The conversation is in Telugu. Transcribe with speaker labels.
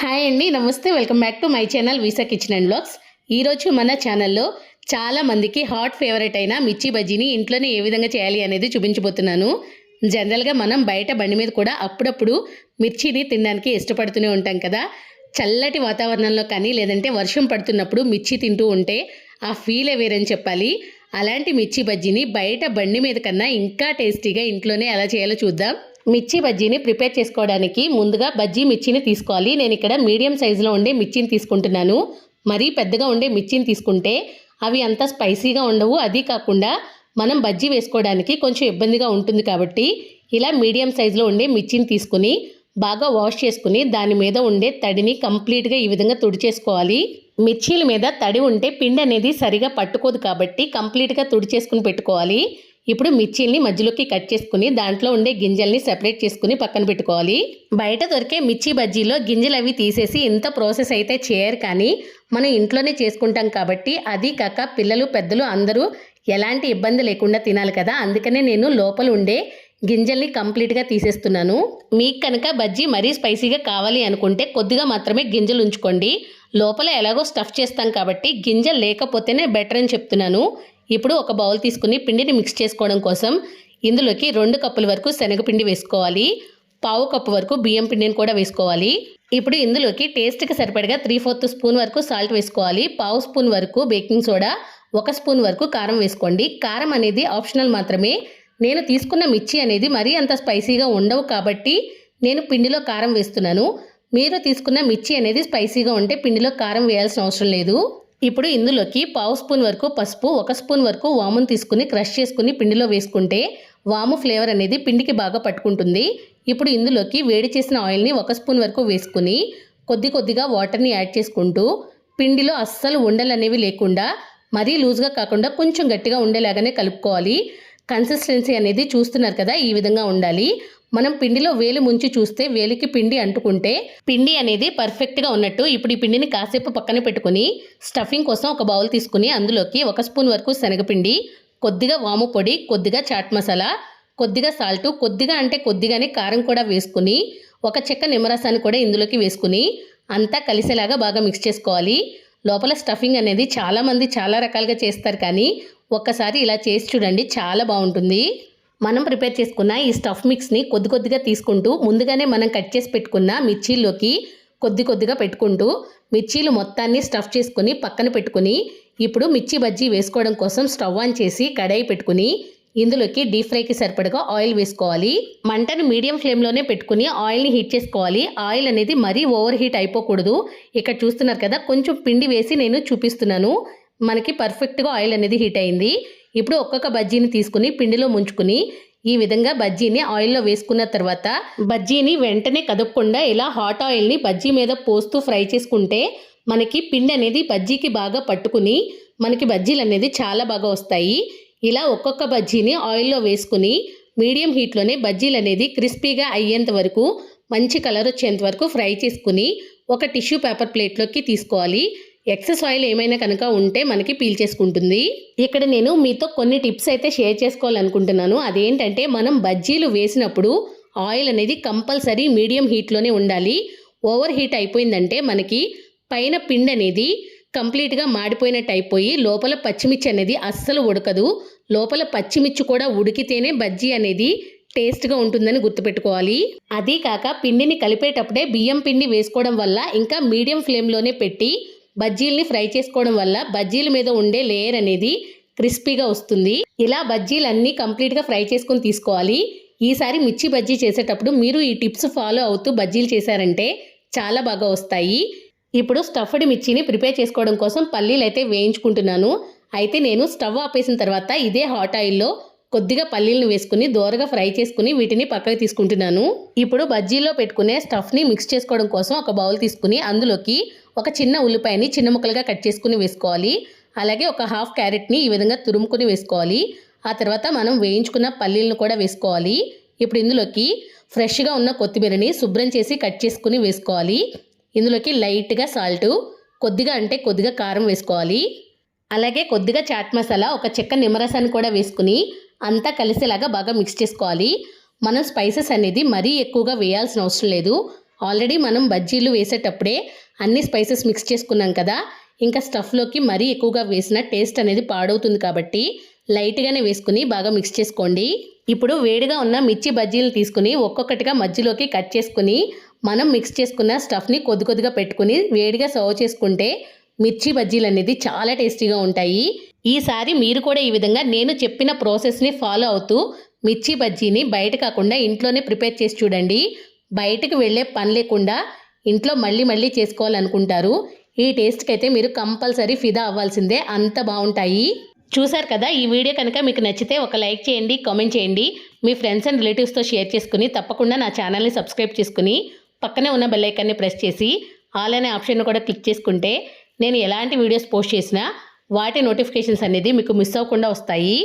Speaker 1: హాయ్ అండి నమస్తే. Welcome back to my channel visa kitchen and blogs. ఈరోజు మన ఛానల్లో చాలా మందికి హాట్ ఫేవరెట్ అయిన మిర్చి బజ్జీని ఇంట్లోనే ఏ విధంగా చేయాలి అనేది చూపించబోతున్నాను. జనరల్గా మనం బయట బండి మీద కూడా అప్పుడప్పుడు మిర్చిని తినడానికి ఇష్టపడుతూనే ఉంటాం కదా. చల్లటి వాతావరణంలో కానీ లేదంటే వర్షం పడుతున్నప్పుడు మిర్చి తింటూ ఉంటే ఆ ఫీలే వేరని చెప్పాలి. అలాంటి మిర్చి బజ్జీని బయట బండి మీద కన్నా ఇంకా టేస్టీగా ఇంట్లోనే ఎలా చేయాలో చూద్దాం. మిర్చి బజ్జీని ప్రిపేర్ చేసుకోవడానికి ముందుగా బజ్జీ మిర్చిని తీసుకోవాలి. నేను ఇక్కడ మీడియం సైజులో ఉండే మిర్చిని తీసుకుంటున్నాను. మరీ పెద్దగా ఉండే మిర్చిని తీసుకుంటే అవి అంత స్పైసీగా ఉండవు. అది కాకుండా మనం బజ్జీ వేసుకోవడానికి కొంచెం ఇబ్బందిగా ఉంటుంది కాబట్టి ఇలా మీడియం సైజులో ఉండే మిర్చిని తీసుకుని బాగా వాష్ చేసుకుని దాని మీద ఉండే తడిని కంప్లీట్గా ఈ విధంగా తుడిచేసుకోవాలి. మిర్చీల మీద తడి ఉంటే పిండి అనేది సరిగా పట్టుకోదు కాబట్టి కంప్లీట్గా తుడిచేసుకుని పెట్టుకోవాలి. ఇప్పుడు మిర్చీల్ని మధ్యలోకి కట్ చేసుకుని దాంట్లో ఉండే గింజల్ని సెపరేట్ చేసుకుని పక్కన పెట్టుకోవాలి. బయట దొరికే మిర్చి బజ్జీలో గింజలు అవి తీసేసి ఇంత ప్రాసెస్ అయితే చేయరు కానీ మనం ఇంట్లోనే చేసుకుంటాం కాబట్టి అది కాక పిల్లలు పెద్దలు అందరూ ఎలాంటి ఇబ్బంది లేకుండా తినాలి కదా. అందుకనే నేను లోపల ఉండే గింజల్ని కంప్లీట్గా తీసేస్తున్నాను. మీకు కనుక బజ్జీ మరీ స్పైసీగా కావాలి అనుకుంటే కొద్దిగా మాత్రమే గింజలు ఉంచుకోండి. లోపల ఎలాగో స్టఫ్ చేస్తాం కాబట్టి గింజలు లేకపోతేనే బెటర్ అని చెప్తున్నాను. ఇప్పుడు ఒక బౌల్ తీసుకుని పిండిని మిక్స్ చేసుకోవడం కోసం ఇందులోకి రెండు కప్పుల వరకు శనగపిండి వేసుకోవాలి. పావు కప్పు వరకు బియ్యం పిండిని కూడా వేసుకోవాలి. ఇప్పుడు ఇందులోకి టేస్ట్కి సరిపడగా త్రీ ఫోర్త్ స్పూన్ వరకు సాల్ట్ వేసుకోవాలి. పావు స్పూన్ వరకు బేకింగ్ సోడా ఒక స్పూన్ వరకు కారం వేసుకోండి. కారం అనేది ఆప్షనల్ మాత్రమే. నేను తీసుకున్న మిర్చి అనేది మరీ అంత స్పైసీగా ఉండవు కాబట్టి నేను పిండిలో కారం వేస్తున్నాను. మీరు తీసుకున్న మిర్చి అనేది స్పైసీగా ఉంటే పిండిలో కారం వేయాల్సిన అవసరం లేదు. ఇప్పుడు ఇందులోకి పావు స్పూన్ వరకు పసుపు ఒక స్పూన్ వరకు వామును తీసుకుని క్రష్ చేసుకుని పిండిలో వేసుకుంటే వాము ఫ్లేవర్ అనేది పిండికి బాగా పట్టుకుంటుంది. ఇప్పుడు ఇందులోకి వేడి చేసిన ఆయిల్ని ఒక స్పూన్ వరకు వేసుకుని కొద్ది కొద్దిగా వాటర్ని యాడ్ చేసుకుంటూ పిండిలో అస్సలు ఉండలు అనేవి లేకుండా మరీ లూజ్గా కాకుండా కొంచెం గట్టిగా ఉండేలాగానే కలుపుకోవాలి. కన్సిస్టెన్సీ అనేది చూస్తున్నారు కదా ఈ విధంగా ఉండాలి. మనం పిండిలో వేలు ముంచి చూస్తే వేలికి పిండి అంటుకుంటే పిండి అనేది పర్ఫెక్ట్గా ఉన్నట్టు ఇప్పుడు ఈ పిండిని కాసేపు పక్కన పెట్టుకుని స్టఫింగ్ కోసం ఒక బౌల్ తీసుకుని అందులోకి ఒక స్పూన్ వరకు శనగపిండి కొద్దిగా వాము పొడి కొద్దిగా చాట్ మసాలా కొద్దిగా సాల్ట్ కొద్దిగా అంటే కొద్దిగానే కారం కూడా వేసుకుని ఒక చెక్క నిమ్మరసాన్ని కూడా ఇందులోకి వేసుకుని అంతా కలిసేలాగా బాగా మిక్స్ చేసుకోవాలి. లోపల స్టఫింగ్ అనేది చాలామంది చాలా రకాలుగా చేస్తారు కానీ ఒక్కసారి ఇలా చేసి చూడండి చాలా బాగుంటుంది. మనం ప్రిపేర్ చేసుకున్న ఈ స్టఫ్ మిక్స్ని కొద్ది కొద్దిగా తీసుకుంటూ ముందుగానే మనం కట్ చేసి పెట్టుకున్న మిర్చీల్లోకి కొద్ది కొద్దిగా పెట్టుకుంటూ మిర్చీలు మొత్తాన్ని స్టఫ్ చేసుకుని పక్కన పెట్టుకుని ఇప్పుడు మిర్చి బజ్జీ వేసుకోవడం కోసం స్టవ్ ఆన్ చేసి కడాయి పెట్టుకుని ఇందులోకి డీప్ ఫ్రైకి సరిపడగా ఆయిల్ వేసుకోవాలి. మంటను మీడియం ఫ్లేమ్లోనే పెట్టుకుని ఆయిల్ని హీట్ చేసుకోవాలి. ఆయిల్ అనేది మరీ ఓవర్ హీట్ అయిపోకూడదు. ఇక్కడ చూస్తున్నారు కదా కొంచెం పిండి వేసి నేను చూపిస్తున్నాను. మనకి పర్ఫెక్ట్గా ఆయిల్ అనేది హీట్ అయింది. ఇప్పుడు ఒక్కొక్క బజ్జీని తీసుకుని పిండిలో ముంచుకుని ఈ విధంగా బజ్జీని ఆయిల్లో వేసుకున్న తర్వాత బజ్జీని వెంటనే కదపకుండా ఇలా హాట్ ఆయిల్ని బజ్జీ మీద పోస్తూ ఫ్రై చేసుకుంటే మనకి పిండి అనేది బజ్జీకి బాగా పట్టుకుని మనకి బజ్జీలు అనేది చాలా బాగా వస్తాయి. ఇలా ఒక్కొక్క బజ్జీని ఆయిల్లో వేసుకుని మీడియం హీట్లోనే బజ్జీలు అనేది క్రిస్పీగా అయ్యేంత వరకు మంచి కలర్ వచ్చేంత వరకు ఫ్రై చేసుకుని ఒక టిష్యూ పేపర్ ప్లేట్లోకి తీసుకోవాలి. ఎక్సెస్ ఆయిల్ ఏమైనా కనుక ఉంటే మనకి పీల్చేసుకుంటుంది ఇక్కడ నేను మీతో కొన్ని టిప్స్ అయితే షేర్ చేసుకోవాలనుకుంటున్నాను. అదేంటంటే మనం బజ్జీలు వేసినప్పుడు ఆయిల్ అనేది కంపల్సరీ మీడియం హీట్లోనే ఉండాలి. ఓవర్ హీట్ అయిపోయిందంటే మనకి పైన పిండి అనేది కంప్లీట్గా మాడిపోయినట్టు అయిపోయి లోపల పచ్చిమిర్చి అనేది అస్సలు ఉడకదు. లోపల పచ్చిమిర్చి కూడా ఉడికితేనే బజ్జీ అనేది టేస్ట్గా ఉంటుందని గుర్తుపెట్టుకోవాలి. అదీ కాక పిండిని కలిపేటప్పుడే బియ్యం పిండి వేసుకోవడం వల్ల ఇంకా మీడియం ఫ్లేమ్లోనే పెట్టి బజ్జీల్ని ఫ్రై చేసుకోవడం వల్ల బజ్జీల మీద ఉండే లేయర్ అనేది క్రిస్పీగా వస్తుంది. ఇలా బజ్జీలన్నీ కంప్లీట్గా ఫ్రై చేసుకొని తీసుకోవాలి. ఈసారి మిర్చి బజ్జీ చేసేటప్పుడు మీరు ఈ టిప్స్ ఫాలో అవుతూ బజ్జీలు చేశారంటే చాలా బాగా వస్తాయి. ఇప్పుడు స్టఫ్డ్ మిర్చిని ప్రిపేర్ చేసుకోవడం కోసం పల్లీలు అయితే వేయించుకుంటున్నాను. అయితే నేను స్టవ్ ఆపేసిన తర్వాత ఇదే హాట్ ఆయిల్లో కొద్దిగా పల్లీలను వేసుకుని దోరగా ఫ్రై చేసుకుని వీటిని పక్కకు తీసుకుంటున్నాను. ఇప్పుడు బజ్జీలో పెట్టుకునే స్టఫ్ని మిక్స్ చేసుకోవడం కోసం ఒక బౌల్ తీసుకుని అందులోకి ఒక చిన్న ఉల్లిపాయని చిన్న ముక్కలుగా కట్ చేసుకుని వేసుకోవాలి. అలాగే ఒక హాఫ్ క్యారెట్ని ఈ విధంగా తురుముకుని వేసుకోవాలి. ఆ తర్వాత మనం వేయించుకున్న పల్లీలను కూడా వేసుకోవాలి. ఇప్పుడు ఇందులోకి ఫ్రెష్గా ఉన్న కొత్తిమీరని శుభ్రం చేసి కట్ చేసుకుని వేసుకోవాలి. ఇందులోకి లైట్గా సాల్ట్ కొద్దిగా అంటే కొద్దిగా కారం వేసుకోవాలి. అలాగే కొద్దిగా చాట్ మసాలా ఒక చెక్క నిమ్మరసాన్ని కూడా వేసుకుని అంతా కలిసేలాగా బాగా మిక్స్ చేసుకోవాలి. మనం స్పైసెస్ అనేది మరీ ఎక్కువగా వేయాల్సిన అవసరం లేదు. ఆల్రెడీ మనం బజ్జీలు వేసేటప్పుడే అన్ని స్పైసెస్ మిక్స్ చేసుకున్నాం కదా ఇంకా స్టఫ్లోకి మరీ ఎక్కువగా వేసిన టేస్ట్ అనేది పాడవుతుంది కాబట్టి లైట్గానే వేసుకుని బాగా మిక్స్ చేసుకోండి. ఇప్పుడు వేడిగా ఉన్న మిర్చి బజ్జీలు తీసుకుని ఒక్కొక్కటిగా మధ్యలోకి కట్ చేసుకుని మనం మిక్స్ చేసుకున్న స్టఫ్ని కొద్ది కొద్దిగా పెట్టుకుని వేడిగా సర్వ్ చేసుకుంటే మిర్చి బజ్జీలు అనేది చాలా టేస్టీగా ఉంటాయి. ఈసారి మీరు కూడా ఈ విధంగా నేను చెప్పిన ప్రాసెస్ని ఫాలో అవుతూ మిర్చి బజ్జీని బయట కాకుండా ఇంట్లోనే ప్రిపేర్ చేసి చూడండి. బయటకు వెళ్ళే పని లేకుండా ఇంట్లో మళ్ళీ మళ్ళీ చేసుకోవాలనుకుంటారు. ఈ టేస్ట్కి అయితే మీరు కంపల్సరీ ఫిదా అవ్వాల్సిందే. అంత బాగుంటాయి. చూశారు కదా ఈ వీడియో కనుక మీకు నచ్చితే ఒక లైక్ చేయండి కామెంట్ చేయండి. మీ ఫ్రెండ్స్ అండ్ రిలేటివ్స్తో షేర్ చేసుకుని తప్పకుండా నా ఛానల్ని సబ్స్క్రైబ్ చేసుకుని పక్కనే ఉన్న బెల్లైకాన్ని ప్రెస్ చేసి ఆల్ అనే ఆప్షన్ కూడా క్లిక్ చేసుకుంటే నేను ఎలాంటి వీడియోస్ పోస్ట్ చేసినా వాటి నోటిఫికేషన్స్ అనేది మీకు మిస్ అవ్వకుండా వస్తాయి.